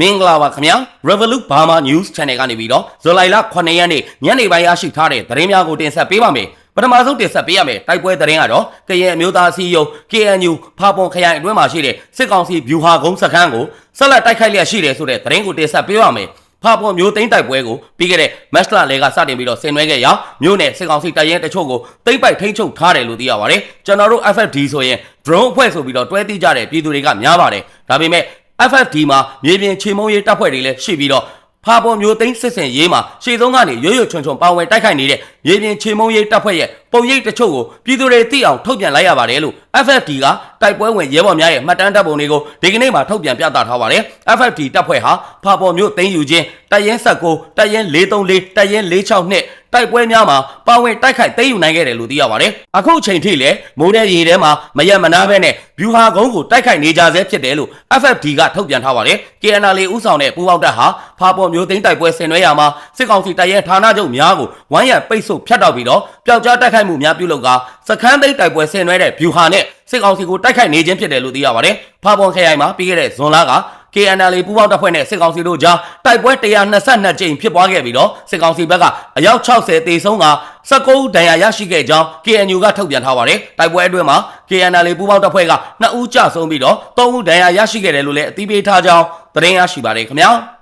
မင်္ဂလာပါခင်ဗျာ Revolut Burma News Channel ကနေပြီးတော့ဇူလိုင်လ9ရက်နေ့ညနေပိုင်းရရှိထားတဲ့သတင်းများကိုတင်ဆက်ပေးပါမယ်ပထမဆုံးတင်ဆက်ပေးရမယ်တိုက်ပွဲသတင်းကတော့ကရင်အမျိုးသားအစည်းအရုံး KNU ဖာပွန်ခရိုင်အတွင်းမှာရှိတဲ့စစ်ကောင်စီဗျူဟာကုန်းစခန်းကိုဆက်လက်တိုက်ခိုက်လျက်ရှိတယ်ဆိုတဲ့သတင်းကိုတင်ဆက်ပေးပါမယ်ဖာပွန်မျိုးသိန်းတိုက်ပွဲကိုပြီးခဲ့တဲ့မက်စလာလေကစတင်ပြီးတော့ဆင်နွှဲခဲ့ရာမြို့နယ်စစ်ကောင်စီတပ်ရဲတချို့ကိုတိမ့်ပိုက်ထိန်းချုပ်ထားတယ်လို့သိရပါတယ်ကျွန်တော်တို့ FFD ဆိုရင် drone အဖွဲ့ဆိုပြီးတော့တွဲသိကြတဲ့ပြည်သူတွေကများပါတယ်ဒါပေမဲ့ FFD မှာမြေပြင်ခြေမုံရေးတပ်ဖွဲ့တွေလည်းရှိပြီးတော့ဖာပေါ်မျိုးသိန်းစစ်စင်ရေးမှာရှေ့ဆုံးကနေရွရွချွန်ချွန်ပါဝင်တိုက်ခိုက်နေတဲ့မြေပြင်ခြေမုံရေးတပ်ဖွဲ့ရဲ့ပုံရိပ်တချို့ကိုပြည်သူတွေသိအောင်ထုတ်ပြန်လိုက်ရပါတယ်လို့ FFD ကတိုက်ပွဲဝင်ရဲဘော်များရဲ့မှတ်တမ်းတပ်ပုံတွေကိုဒီကနေ့မှထုတ်ပြန်ပြသထားပါတယ် FFD တပ်ဖွဲ့ဟာဖာပေါ်မျိုးသိန်းယူခြင်းတပ်ရင်း79တပ်ရင်း434တပ်ရင်း46နှစ်တိုက်ပွဲများမှာပါဝင်တိုက်ခိုက်သိမ်းယူနိုင်ခဲ့တယ်လို့သိရပါတယ်အခုချိန်ထိလည်းမိုးတဲ့ရေထဲမှာမရက်မနာပဲနဲ့ဗျူဟာကုန်းကိုတိုက်ခိုက်နေကြဆဲဖြစ်တယ်လို့ FFD ကထုတ်ပြန်ထားပါတယ် KNL ဥဆောင်တဲ့ပူးပေါင်းတပ်ဟာဖာပေါ်မျိုးသိန်းတိုက်ပွဲဆင်နွှဲရမှာစစ်ကောင်စီတပ်ရဲ့ဌာနချုပ်များကိုဝိုင်းရံပိတ်ဆို့ဖျက်တောက်ပြီးတော့ပျောက်ကြားတိုက်ခိုက်မှုများပြုလုပ်ကစခန်းသိမ်းတိုက်ပွဲဆင်နွှဲတဲ့ဗျူဟာနဲ့စစ်ကောင်စီကိုတိုက်ခိုက်နေခြင်းဖြစ်တယ်လို့သိရပါတယ်ဖာပေါ်ခရိုင်မှာပြီးခဲ့တဲ့ဇွန်လက KNL ပူးပေါင်းတပ်ဖွဲ့နဲ့စစ်ကောင်စီတို့ကြားတိုက်ပွဲ122ကြိမ်ဖြစ်ပွားခဲ့ပြီးတော့စစ်ကောင်စီဘက်ကအယောက်60တေဆုံးက19ဦးဒဏ်ရာရရှိခဲ့ကြောင်း KNU ကထုတ်ပြန်ထားပါတယ်။တိုက်ပွဲအတွင်းမှာ KNL ပူးပေါင်းတပ်ဖွဲ့က2ဦးကြဆုံးပြီးတော့3ဦးဒဏ်ရာရရှိခဲ့တယ်လို့လည်းအသိပေးထားကြောင်းသတင်းရရှိပါတယ်ခင်ဗျာ။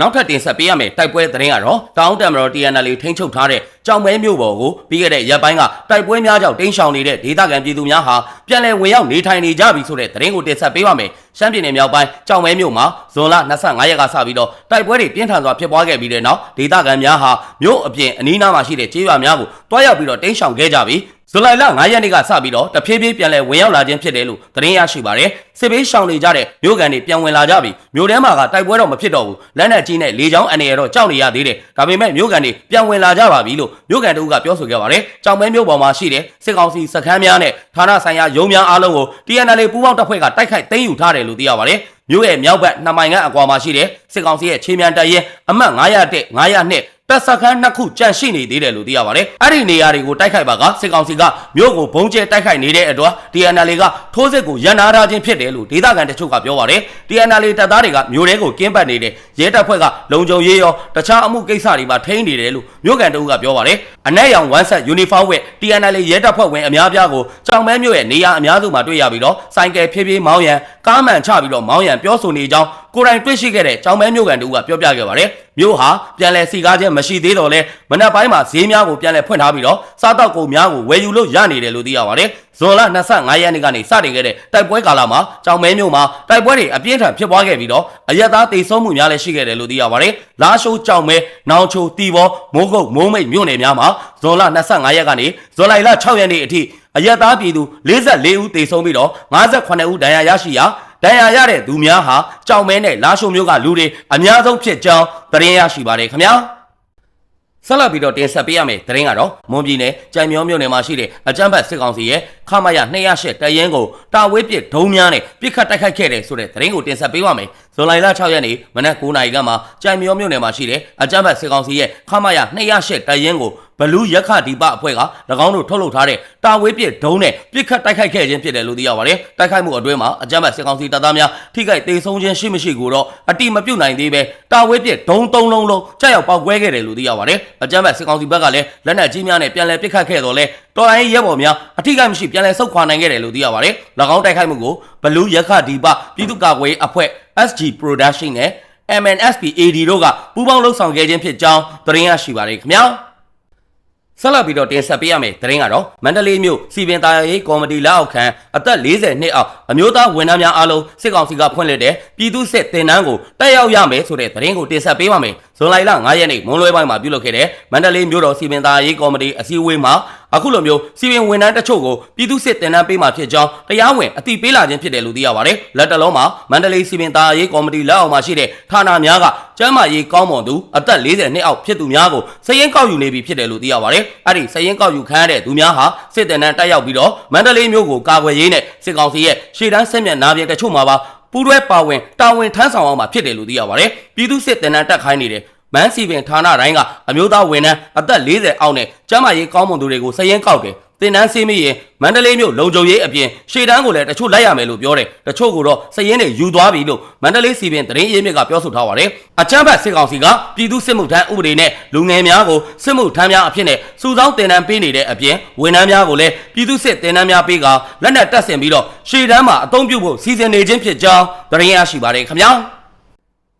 နောက်ထပ်တင်ဆက်ပေးရမယ့်တိုက်ပွဲသတင်းကတော့တောင်တမတော် TNL ထိန်းချုပ်ထားတဲ့ကြောင်မဲမြို့ပေါ်ကိုပြီးခဲ့တဲ့ရက်ပိုင်းကတိုက်ပွဲများကြောင့်တင်းရှောင်နေတဲ့ဒေသခံပြည်သူများဟာပြန်လည်ဝင်ရောက်နေထိုင်နေကြပြီဆိုတဲ့သတင်းကိုတင်ဆက်ပေးပါမယ်။ရှမ်းပြည်နယ်မြောက်ပိုင်းကြောင်မဲမြို့မှာဇွန်လ25ရက်ကစပြီးတော့တိုက်ပွဲတွေပြင်းထန်စွာဖြစ်ပွားခဲ့ပြီးတဲ့နောက်ဒေသခံများဟာမြို့အပြင်အနီးနားမှာရှိတဲ့ကျေးရွာများကိုတွားရောက်ပြီးတော့တင်းရှောင်ခဲ့ကြပြီး ဇူလိုင်လ9ရက်နေ့ကစပြီးတော့တဖြည်းဖြည်းပြန်လည်ဝင်ရောက်လာခြင်းဖြစ်တယ်လို့သတင်းရရှိပါတယ်။စစ်ဘေးရှောင်နေကြတဲ့မြို့ကန်တွေပြန်ဝင်လာကြပြီ။မြို့ထဲမှာကတိုက်ပွဲတော့မဖြစ်တော့ဘူး။လက်နက်ကြီးနဲ့လေကြောင်းအနေရတော့ကြောက်နေရသေးတယ်။ဒါပေမဲ့မြို့ကန်တွေပြန်ဝင်လာကြပါပြီလို့မြို့ကန်တို့ကပြောဆိုခဲ့ပါတယ်။ကြောင်မဲမြို့ပေါ်မှာရှိတဲ့စစ်ကောင်စီစခန်းများနဲ့ဌာနဆိုင်ရာရုံးများအားလုံးကို TNL ပူးပေါင်းတပ်ဖွဲ့ကတိုက်ခိုက်သိမ်းယူထားတယ်လို့သိရပါတယ်။မြို့ရဲ့မြောက်ဘက်နှစ်မိုင်ခန့်အကွာမှာရှိတဲ့စစ်ကောင်စီရဲ့ခြေမြန်တပ်ရင်းအမှတ်901 902 တပ်စခန်းနှစ်ခုကြန့်ရှိနေသေးတယ်လို့သိရပါတယ်။အဲ့ဒီနေရာတွေကိုတိုက်ခိုက်ပါကစစ်ကောင်စီကမြို့ကိုဘုံကျဲတိုက်ခိုက်နေတဲ့အတွက် TNL ကထိုးစစ်ကိုရန်နာထားခြင်းဖြစ်တယ်လို့ဒေသခံတချို့ကပြောပါတယ်။ TNL တပ်သားတွေကမြို့ထဲကိုကင်းပတ်နေတဲ့ရဲတပ်ဖွဲ့ကလုံခြုံရေးရောတခြားအမှုကိစ္စတွေမှာထိန်းနေတယ်လို့မြို့ကန်တို့ကပြောပါတယ်။အနက်ရောင်ဝမ်းဆက်ယူနီဖောင်းဝတ် TNL ရဲတပ်ဖွဲ့ဝင်အများပြားကိုကြောင်မဲမြို့ရဲ့နေရာအများစုမှာတွေ့ရပြီးတော့စိုင်းကယ်ဖြည်းဖြည်းမောင်းရန်ကားမှန်ချပြီးတော့မောင်းရန်ပြောဆိုနေကြောင်းကိုယ်တိုင်တွေ့ရှိခဲ့တဲ့ကြောင်မဲမြို့ကန်တို့ကပြောပြခဲ့ပါတယ်။မြို့ဟာပြန်လည်စီကားခြင်းမရှိသေးတော့လဲမနက်ပိုင်းမှာဈေးများကိုပြန်လည်ဖွင့်ထားပြီးတော့စားတောက်ကုန်များကိုဝယ်ယူလို့ရနေတယ်လို့သိရပါတယ်။ဇွန်လ25ရက်နေ့ကနေစတင်ခဲ့တဲ့တိုက်ပွဲကာလမှာကြောင်မဲမြို့မှာတိုက်ပွဲတွေအပြင်းထန်ဖြစ်ပွားခဲ့ပြီးတော့အရက်သားတိတ်ဆုံးမှုများလည်းရှိခဲ့တယ်လို့သိရပါတယ်။လာရှိုးကြောင်မဲနောင်ချိုတီဘောမိုးကုတ်မိုးမိတ်မြို့နယ်များမှာဇွန်လ25ရက်ကနေဇွန်လ6ရက်နေ့အထိအရက်သားပြည်သူ44ဦးသေဆုံးပြီးတော့58ဦးဒဏ်ရာရရှိရာ ဒဏ်ရာရတဲ့သူများဟာကြောင်မဲနဲ့လာရှိုးမျိုးကလူတွေအများဆုံးဖြစ်ကြောင်းသတင်းရရှိပါတယ်ခင်ဗျာဆက်လက်ပြီးတော့တင်ဆက်ပေးရမယ့်သတင်းကတော့မွန်ပြည်နယ်ကြိုင်မြောမြို့နယ်မှာရှိတဲ့အကြမ်းဖက်စစ်ကောင်စီရဲ့ခမရ208တရင်ကိုတာဝေးပစ်ဒုံးများနဲ့ပြစ်ခတ်တိုက်ခိုက်ခဲ့တဲ့ဆိုတဲ့သတင်းကိုတင်ဆက်ပေးပါမယ်။ဇွန်လ6ရက်နေ့မနက်9:00နာရီကမှကြိုင်မြောမြို့နယ်မှာရှိတဲ့အကြမ်းဖက်စစ်ကောင်စီရဲ့ခမရ208တရင်ကို ဘလူးရက်ခဒီပအဖွဲ့က၎င်းတို့ထုတ်လုပ်ထားတဲ့တာဝေးပစ်ဒုံးနဲ့ပြစ်ခတ်တိုက်ခိုက်ခဲ့ခြင်းဖြစ်တယ်လို့သိရပါတယ်။တိုက်ခိုက်မှုအတွင်းမှာအကြမ်းဖက်စစ်ကောင်စီတပ်သားများထိခိုက်ဒေဆုံးခြင်းရှိမရှိကိုတော့အတိမပြုတ်နိုင်သေးပဲတာဝေးပစ်ဒုံးသုံးလုံးလုံးကြောက်ရောက်ပောက်ကွဲခဲ့တယ်လို့သိရပါတယ်။အကြမ်းဖက်စစ်ကောင်စီဘက်ကလည်းလက်နက်ကြီးများနဲ့ပြန်လည်ပစ်ခတ်ခဲ့တော့လဲတော်လိုင်းရဲဘော်များအထိကိမရှိပြန်လည်ဆုတ်ခွာနိုင်ခဲ့တယ်လို့သိရပါတယ်။၎င်းတိုက်ခိုက်မှုကိုဘလူးရက်ခဒီပပြည်သူ့ကာကွယ်ရေးအဖွဲ့ SG Production နဲ့ MNSP AD တို့ကပူးပေါင်းလှုပ်ဆောင်ခဲ့ခြင်းဖြစ်ကြောင်းသတင်းရရှိပါတယ်ခင်ဗျာ။ ဆက်လက်ပြီးတော့တင်ဆက်ပေးရမယ့်သတင်းကတော့မန္တလေးမြို့စီပင်သားရေးကော်မတီလက်အောက်ခံအသက်40နှစ်အောက်အမျိုးသားဝန်ထမ်းများအားလုံးစစ်ကောင်စီကဖွင့်လှစ်တဲ့ပြည်သူ့စစ်တင်နန်းကိုတက်ရောက်ရမယ်ဆိုတဲ့သတင်းကိုတင်ဆက်ပေးပါမယ်။ ဇွန်လ9ရက်နေ့မွန်းလွဲပိုင်းမှာပြုလုပ်ခဲ့တဲ့မန္တလေးမြို့တော်စီပင်သားရေးကော်မတီအစည်းအဝေးမှာအခုလိုမျိုးစီပင်ဝန်ထမ်းတချို့ကိုပြည်သူ့စစ်တင်နန်းပေးမှဖြစ်ကြောင်းတရားဝင်အသိပေးလာခြင်းဖြစ်တယ်လို့သိရပါတယ်။လက်တလုံးမှာမန္တလေးစီပင်သားရေးကော်မတီလက်အောက်မှာရှိတဲ့ဌာနများကကျမ်းမာရေးကောင်းမွန်သူအသက်40နှစ်အောက်ဖြစ်သူများကိုစည်ရင်ကောက်ယူနေပြီဖြစ်တယ်လို့သိရပါတယ်။အဲ့ဒီစည်ရင်ကောက်ယူခံရတဲ့သူများဟာစစ်တင်နန်းတက်ရောက်ပြီးတော့မန္တလေးမြို့ကိုကာကွယ်ရေးနဲ့စစ်ကောင်စီရဲ့ရှေ့တန်းဆက်မြတ်နာပြေတချို့မှာပါ ပူးတွဲပါဝင်တာဝန်ထမ်းဆောင်အောင်မှာဖြစ်တယ်လို့သိရပါတယ်။ပြည်သူစစ်တင်နန်းတက်ခိုင်းနေတယ်မန်းစီပင်ဌာနတိုင်းကအမျိုးသားဝန်ထမ်းအသက်40အောက်နဲ့ကျန်းမာရေးကောင်းမွန်သူတွေကိုစည်ရင်ကောက်တယ် တင်နန်းစေးမရင်မန္တလေးမြို့လုံခြုံရေးအပြင်ရှေ့တန်းကိုလည်းတချို့လိုက်ရမယ်လို့ပြောတယ်တချို့ကတော့စည်ရင်းတွေယူသွားပြီလို့မန္တလေးစီပင်သတင်းရင်းမြစ်ကပြောဆိုထားပါတယ်အချမ်းဘတ်စစ်ကောင်စီကပြည်သူစစ်မှုထမ်းဥပဒေနဲ့လူငယ်များကိုစစ်မှုထမ်းများအဖြစ်နဲ့စုဆောင်းတင်နန်းပေးနေတဲ့အပြင်ဝန်ထမ်းများကိုလည်းပြည်သူစစ်တင်နန်းများပေးကလက်နက်တပ်ဆင်ပြီးတော့ရှေ့တန်းမှာအသုံးပြုဖို့စီစဉ်နေခြင်းဖြစ်ကြောင်းသတင်းရရှိပါတယ်ခင်ဗျာ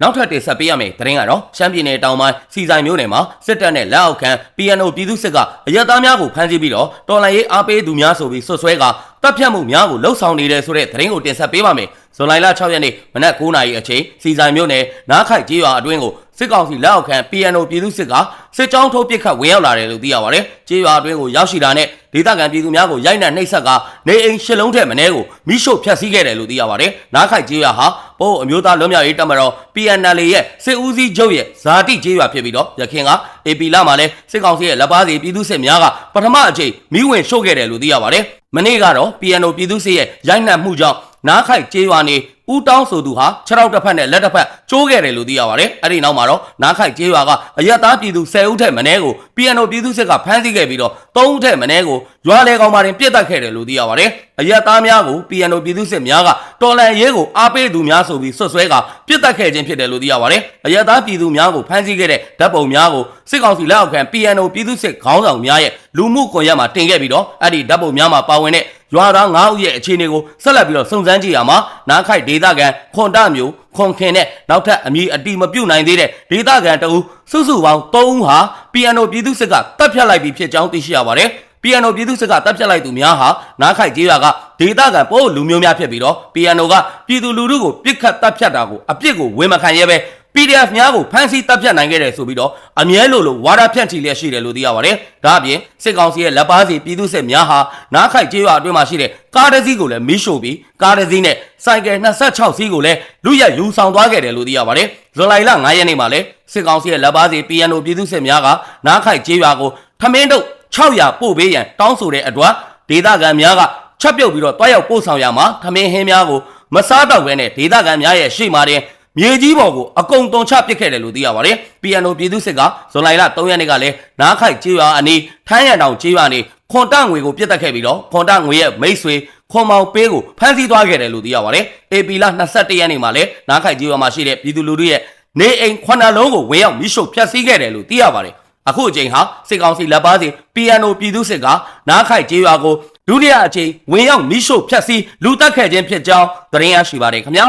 နောက်ထပ်တင်ဆက်ပေးရမယ့်သတင်းကတော့ရှမ်းပြည်နယ်တောင်ပိုင်းစီဆိုင်မြို့နယ်မှာစစ်တပ်နဲ့လက်အောက်ခံ PNO ပြည်သူစစ်ကအရက်သားများကိုဖမ်းဆီးပြီးတော့တော်လှန်ရေးအားပေးသူများဆိုပြီးဆွတ်ဆွဲကတပ်ဖြတ်မှုများကိုလှုပ်ဆောင်နေတယ်ဆိုတဲ့သတင်းကိုတင်ဆက်ပေးပါမယ်။ဇွန်လ6ရက်နေ့မနက်9:00နာရီအချိန်စီဆိုင်မြို့နယ်နားခိုက်ကျေးရွာအတွင်းကို စစ်ကောင်စီလက်အောက်ခံ PNO ပြည်သူစစ်ကစစ်ကြောင်းထိုးပစ်ခတ်ဝင်ရောက်လာတယ်လို့သိရပါတယ်။ကျေးရွာအတွင်းကိုရောက်ရှိတာနဲ့ဒေသခံပြည်သူများကိုရိုက်နှက်နှိပ်စက်ကနေအိမ်ရှစ်လုံးထက်မနည်းကိုမိရှို့ဖျက်ဆီးခဲ့တယ်လို့သိရပါတယ်။နားခိုက်ကျေးရွာဟာပို့အမျိုးသားလွတ်မြောက်ရေးတပ်မတော် PNL ရဲ့စစ်ဦးစီးချုပ်ရဲ့ဇာတိကျေးရွာဖြစ်ပြီးတော့ရခင်က AP လာမှာလဲစစ်ကောင်စီရဲ့လက်ပါစီပြည်သူစစ်များကပထမအချိန်မိဝင်ရှို့ခဲ့တယ်လို့သိရပါတယ်။မနေ့ကတော့ PNO ပြည်သူစစ်ရဲ့ရိုက်နှက်မှုကြောင့်နားခိုက်ကျေးရွာနေ ဦးတောင်းဆိုသူဟာခြေထောက်တစ်ဖက်နဲ့လက်တစ်ဖက်ကျိုးခဲ့တယ်လို့သိရပါတယ်။အဲ့ဒီနောက်မှာတော့နားခိုက်ကျေးရွာကအရက်သားပြည်သူ10ဦးထက်မနည်းကို PNO ပြည်သူစစ်ကဖမ်းဆီးခဲ့ပြီးတော့3ဦးထက်မနည်းကိုရွာလေကောင်မာတင်ပြစ်တက်ခဲ့တယ်လို့သိရပါတယ်။အရက်သားများကို PNO ပြည်သူစစ်များကတော်လန်ရေးကိုအားပေးသူများဆိုပြီးဆွတ်ဆွဲကပြစ်တက်ခဲ့ခြင်းဖြစ်တယ်လို့သိရပါတယ်။အရက်သားပြည်သူများကိုဖမ်းဆီးခဲ့တဲ့ဓာတ်ပုံများကိုစစ်ကောင်စီလက်အောက်ခံ PNO ပြည်သူစစ်ခေါင်းဆောင်များရဲ့လူမှုကွန်ရက်မှာတင်ခဲ့ပြီးတော့အဲ့ဒီဓာတ်ပုံများမှာပါဝင်တဲ့ ရွာသား9ဦးရဲ့အခြေအနေကိုဆက်လက်ပြီးတော့စုံစမ်းကြည့်ရမှာနားခိုက်ဒေသခံခွန်တမျိုးခွန်ခင်နဲ့နောက်ထပ်အမည်အတိမပြုတ်နိုင်သေးတဲ့ဒေသခံတအူစုစုပေါင်း3ဦးဟာ PNO ပြည်သူစစ်ကတပ်ဖြတ်လိုက်ပြီးဖြစ်ကြောင်းသိရှိရပါတယ်။ PNO ပြည်သူစစ်ကတပ်ဖြတ်လိုက်သူများဟာနားခိုက်ကျေးရွာကဒေသခံပို့လူမျိုးများဖြစ်ပြီးတော့ PNO ကပြည်သူလူထုကိုပြစ်ခတ်တပ်ဖြတ်တာကိုအပြစ်ကိုဝန်မခံရဲပဲ PDF များကိုဖမ်းဆီးတပ်ဖြတ်နိုင်ခဲ့တယ်ဆိုပြီးတော့အမြဲလိုလိုဝါဒဖြန့်ချီလျက်ရှိတယ်လို့သိရပါတယ်။ဒါအပြင်စစ်ကောင်စီရဲ့လက်ပါစီပြည်သူစစ်များဟာနားခိုက်ကျေးရွာအတွင်းမှာရှိတဲ့ကားတစ်စီးကိုလည်းမီးရှို့ပြီးကားတစ်စီးနဲ့စိုက်ကယ်26စီးကိုလည်းလူရက်ယူဆောင်သွားခဲ့တယ်လို့သိရပါတယ်။ဇူလိုင်လ9ရက်နေ့မှာလည်းစစ်ကောင်စီရဲ့လက်ပါစီ PNO ပြည်သူစစ်များကနားခိုက်ကျေးရွာကိုထမင်းတုပ်600ပို့ပေးရန်တောင်းဆိုတဲ့အတွက်ဒေသခံများကချက်ပြုတ်ပြီးတော့တွားရောက်ပို့ဆောင်ရမှာထမင်းဟင်းများကိုမစားတော့ဘဲနဲ့ဒေသခံများရဲ့ရှေ့မှာတင် မြေကြီးပေါ်ကိုအကုံတုံချပစ်ခဲ့တယ်လို့သိရပါတယ်။ PNO ပြည်သူစစ်ကဇွန်လ3ရက်နေ့ကလည်းနားခိုက်ကျေးရွာအနီးထမ်းရံတောင်ကျေးရွာနေခွန်တငွေကိုပြစ်တက်ခဲ့ပြီးတော့ခွန်တငွေရဲ့မိတ်ဆွေခွန်မောင်ပေးကိုဖမ်းဆီးသွားခဲ့တယ်လို့သိရပါတယ်။ AP လ21ရက်နေ့မှာလည်းနားခိုက်ကျေးရွာမှာရှိတဲ့ပြည်သူလူထုရဲ့နေအိမ်ခုနှစ်လုံးကိုဝင်းရောက်မိရှုဖျက်ဆီးခဲ့တယ်လို့သိရပါတယ်။အခုအချိန်ဟာစစ်ကောင်စီလက်ပါစီ PNO ပြည်သူစစ်ကနားခိုက်ကျေးရွာကိုဒုတိယအချိန်ဝင်ရောက်မိရှို့ဖျက်ဆီးလူတက်ခဲ့ခြင်းဖြစ်ကြောင်းသတင်းရရှိပါတယ်ခင်ဗျာ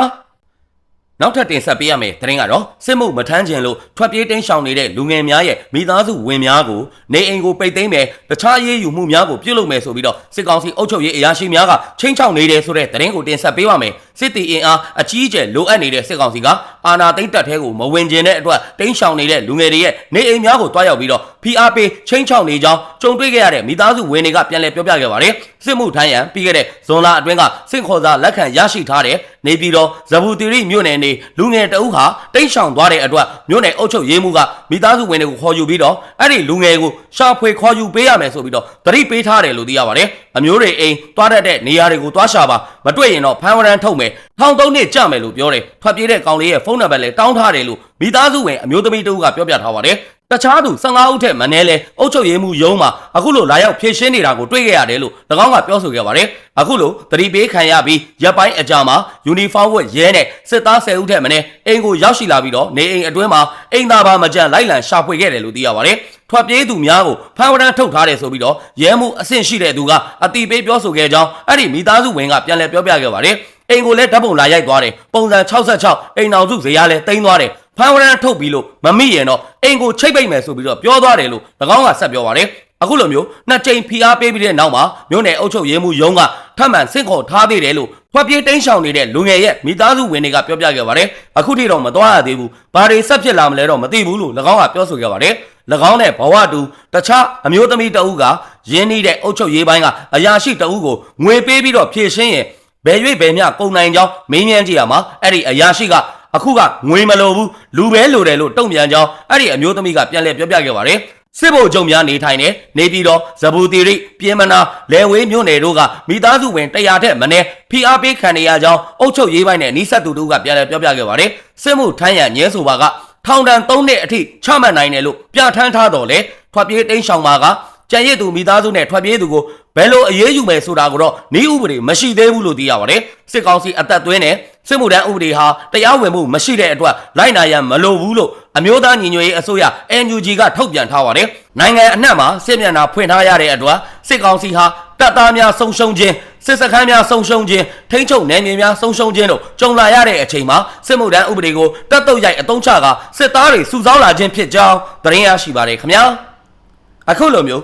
နောက်ထပ်တင်ဆက်ပေးရမယ့်သတင်းကတော့စစ်မှုမထမ်းခြင်းလို့ထွက်ပြေးတိမ်းရှောင်နေတဲ့လူငယ်များရဲ့မိသားစုဝင်များကိုနေအိမ်ကိုပိတ်သိမ်းမယ်တခြားရေးယူမှုများကိုပြုလုပ်မယ်ဆိုပြီးတော့စစ်ကောင်စီအုပ်ချုပ်ရေးအရာရှိများကချင်းချောက်နေတယ်ဆိုတဲ့သတင်းကိုတင်ဆက်ပေးပါမယ်စစ်တီအင်အားအကြီးအကျယ်လိုအပ်နေတဲ့စစ်ကောင်စီကအာဏာသိမ်းတပ်ထဲကိုမဝင်ကျင်တဲ့အတွက်တိမ်းရှောင်နေတဲ့လူငယ်တွေရဲ့နေအိမ်များကိုတွားရောက်ပြီးတော့ဖိအားပေးချင်းချောက်နေကြောင်းကြုံတွေ့ခဲ့ရတဲ့မိသားစုဝင်တွေကပြန်လည်ပြောပြခဲ့ပါတယ်စစ်မှုထမ်းရန်ပြီးခဲ့တဲ့ဇွန်လအတွင်းကစစ်ခေါ်စာလက်ခံရရှိထားတဲ့နေပြည်တော်ဇဘူတီရီမြို့နယ်နေလူငယ်တအုပ်ဟာတိမ်းရှောင်သွားတဲ့အတွက်မြို့နယ်အုပ်ချုပ်ရေးမှူးကမိသားစုဝင်တွေကိုခေါ်ယူပြီးတော့အဲ့ဒီလူငယ်ကိုရှာဖွေခေါ်ယူပေးရမယ်ဆိုပြီးတော့သတိပေးထားတယ်လို့သိရပါတယ်အမျိုးတွေအိမ်တွားတတ်တဲ့နေရာတွေကိုတွားရှာပါမတွေ့ရင်တော့ဖမ်းဝရမ်းထုတ်မယ်ထောင်သုံးနှစ်ကြမယ်လို့ပြောတယ်ထွက်ပြေးတဲ့ကောင်လေးရဲ့ဖုန်းနံပါတ်လည်းတောင်းထားတယ်လို့မိသားစုဝင်အမျိုးသမီးတဦးကပြောပြထားပါတယ်တခြားသူ15ဦးထက်မနည်းလဲအုပ်ချုပ်ရေးမှူးရုံးမှာအခုလိုလာရောက်ဖြည့်ရှင်းနေတာကိုတွေ့ခဲ့ရတယ်လို့၎င်းကပြောဆိုခဲ့ပါတယ်အခုလိုသတိပေးခံရပြီးရပ်ပိုင်းအကြာမှာယူနီဖောင်းဝတ်ရဲနဲ့စစ်သား10ဦးထက်မနည်းအိမ်ကိုရောက်ရှိလာပြီးတော့နေအိမ်အတွင်းမှာအိမ်သားပါမကြံလိုက်လံရှာဖွေခဲ့တယ်လို့သိရပါတယ်ထွက်ပြေးသူများကိုဖမ်းဝရမ်းထုတ်ထားတယ်ဆိုပြီးတော့ရဲမှုအဆင့်ရှိတဲ့သူကအတိပေးပြောဆိုခဲ့ကြောင်းအဲ့ဒီမိသားစုဝင်ကပြန်လည်ပြောပြခဲ့ပါတယ် အိမ်ကိုလည်းဓာတ်ပုံလာရိုက်သွားတယ်ပုံစံ66အိမ်အောင်စုဇေယျလည်းတိမ့်သွားတယ်ဖမ်းဝရမ်းထုတ်ပြီးလို့မမိရင်တော့အိမ်ကိုချိတ်ပိတ်မယ်ဆိုပြီးတော့ပြောသွားတယ်လို့၎င်းကဆက်ပြောပါတယ်အခုလိုမျိုးနှစ်ကြိမ်ဖိအားပေးပြီးတဲ့နောက်မှာမြို့နယ်အုပ်ချုပ်ရေးမှူးရုံးကထပ်မံဆင့်ခေါ်ထားသေးတယ်လို့ဖွဲ့ပြေးတိန်းရှောင်နေတဲ့လူငယ်ရဲ့မိသားစုဝင်တွေကပြောပြခဲ့ပါတယ်အခုထိတော့မသွားရသေးဘူးဘာတွေဆက်ဖြစ်လာမလဲတော့မသိဘူးလို့၎င်းကပြောဆိုခဲ့ပါတယ်၎င်းနဲ့ဘဝတူတခြားအမျိုးသမီးတအုပ်ကရင်းနှီးတဲ့အုပ်ချုပ်ရေးပိုင်းကအရာရှိတအုပ်ကိုငွေပေးပြီးတော့ဖြည့်ရှင်းရင် ဘယ်၍ဘယ်မျှကုန်နိုင်ကြောင်းမင်းမြန်းကြည့်ရမှာအဲ့ဒီအရာရှိကအခုကငွေမလိုဘူးလူပဲလိုတယ်လို့တုံ့ပြန်ကြောင်းအဲ့ဒီအမျိုးသမီးကပြန်လည်ပြောပြခဲ့ပါတယ်စစ်ဗိုလ်ချုပ်များနေထိုင်နေနေပြီးတော့ဇဘူတီရိပြင်းမနာလဲဝေးမြို့နယ်တို့ကမိသားစုဝင်100ထက်မနည်းဖိအားပေးခံနေရကြောင်းအုပ်ချုပ်ရေးပိုင်းနဲ့နှိစက်သူတို့ကပြန်လည်ပြောပြခဲ့ပါတယ်စစ်မှုထမ်းရန်ညဲဆိုပါကထောင်ဒဏ်3နှစ်အထိချမှတ်နိုင်တယ်လို့ပြဋ္ဌာန်းထားတော်လဲထွက်ပြေးတိမ်းရှောင်ပါက ကြံရစ်သူမိသားစုနဲ့ထွက်ပြေးသူကိုဘယ်လိုအရေးယူမယ်ဆိုတာကိုတော့နေဥပဒေမရှိသေးဘူးလို့သိရပါတယ်စစ်ကောင်စီအသက်သွင်းတဲ့စစ်မှုထမ်းဥပဒေဟာတရားဝင်မှုမရှိတဲ့အတွက်လိုက်နာရန်မလိုဘူးလို့အမျိုးသားညီညွတ်ရေးအစိုးရ NUG ကထုတ်ပြန်ထားပါတယ်နိုင်ငံအနှံ့မှာစစ်မျက်နှာဖွင့်ထားရတဲ့အတွက်စစ်ကောင်စီဟာတပ်သားများဆုံးရှုံးခြင်းစစ်စခန်းများဆုံးရှုံးခြင်းထိန်းချုပ်နယ်မြေများဆုံးရှုံးခြင်းတို့ကြုံလာရတဲ့အချိန်မှာစစ်မှုထမ်းဥပဒေကိုတပ်တုပ်ရိုက်အတုံးချကစစ်သားတွေစုဆောင်းလာခြင်းဖြစ်ကြောင်းသတင်းရရှိပါတယ်ခင်ဗျာအခုလိုမျိုး